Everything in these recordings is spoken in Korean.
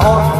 啊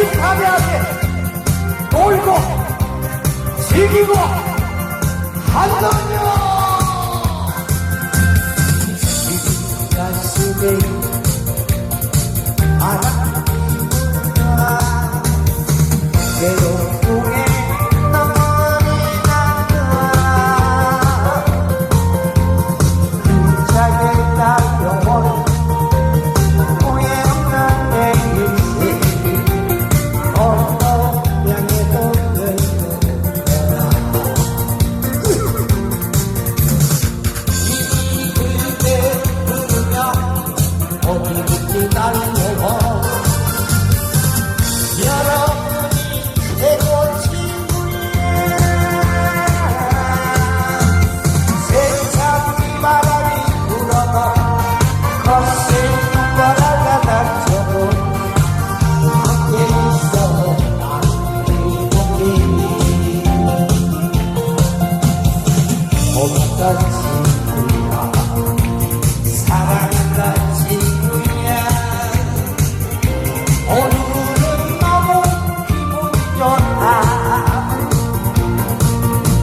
없이 가벼하게 놀고 즐기고 한다며 hope